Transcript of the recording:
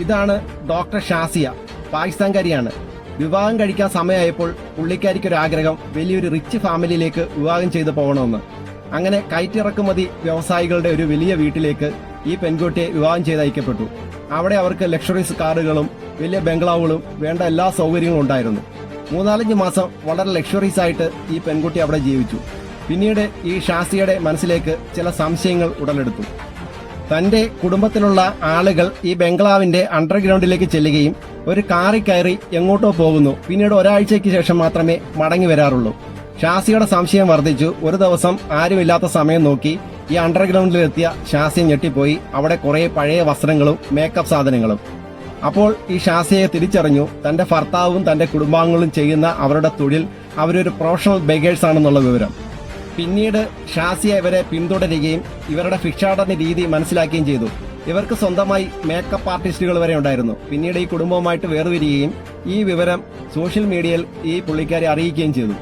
ഇതാണ് ഡോക്ടർ ഷാസിയ പാകിസ്ഥാൻകാരിയാണ്. വിവാഹം കഴിക്കാൻ സമയമായപ്പോൾ ആഗ്രഹം വലിയൊരു റിച്ച് ഫാമിലിയിലേക്ക് വിവാഹം ചെയ്തു പോകണമെന്ന്. അങ്ങനെ കയറ്റിറക്കുമതി വ്യവസായികളുടെ ഒരു വലിയ വീട്ടിലേക്ക് ഈ പെൺകുട്ടിയെ വിവാഹം ചെയ്ത് അയക്കപ്പെട്ടു. അവിടെ അവർക്ക് ലക്ഷറീസ് കാറുകളും വലിയ ബംഗ്ലാവുകളും വേണ്ട എല്ലാ സൗകര്യങ്ങളും ഉണ്ടായിരുന്നു. മൂന്നാലഞ്ച് മാസം വളരെ ലക്ഷറീസ് ആയിട്ട് ഈ പെൺകുട്ടി അവിടെ ജീവിച്ചു. പിന്നീട് ഈ ഷാസിയുടെ മനസ്സിലേക്ക് ചില സംശയങ്ങൾ ഉടലെടുത്തു. തന്റെ കുടുംബത്തിലുള്ള ആളുകൾ ഈ ബംഗ്ലാവിന്റെ അണ്ടർഗ്രൗണ്ടിലേക്ക് ചെല്ലുകയും ഒരു കാറി കയറി എങ്ങോട്ടോ പോകുന്നു. പിന്നീട് ഒരാഴ്ചയ്ക്ക് ശേഷം മാത്രമേ മടങ്ങി വരാറുള്ളൂ. ഷാസിയുടെ സംശയം വർദ്ധിച്ചു. ഒരു ദിവസം ആരുമില്ലാത്ത സമയം നോക്കി ഈ അണ്ടർഗ്രൗണ്ടിലെത്തിയ ഷാസി ഞെട്ടിപ്പോയി. അവിടെ കുറെ പഴയ വസ്ത്രങ്ങളും മേക്കപ്പ് സാധനങ്ങളും. അപ്പോൾ ഈ ഷാസിയെ തിരിച്ചറിഞ്ഞു. തന്റെ ഭർത്താവും തന്റെ കുടുംബാംഗങ്ങളും ചെയ്യുന്ന അവരുടെ തൊഴിൽ അവരൊരു പ്രൊഫഷണൽ ബെഗേഴ്സ് ആണെന്നുള്ള വിവരം. പിന്നീട് ഷാസിയ ഇവരെ പിന്തുടരുകയും ഇവരുടെ ഭിക്ഷാടന രീതി മനസ്സിലാക്കുകയും ചെയ്തു. ഇവർക്ക് സ്വന്തമായി മേക്കപ്പ് ആർട്ടിസ്റ്റുകൾ വരെ ഉണ്ടായിരുന്നു. പിന്നീട് ഈ കുടുംബവുമായിട്ട് വേർപിരിയുകയും ഈ വിവരം സോഷ്യൽ മീഡിയയിൽ ഈ പുള്ളിക്കാരെ അറിയിക്കുകയും ചെയ്തു.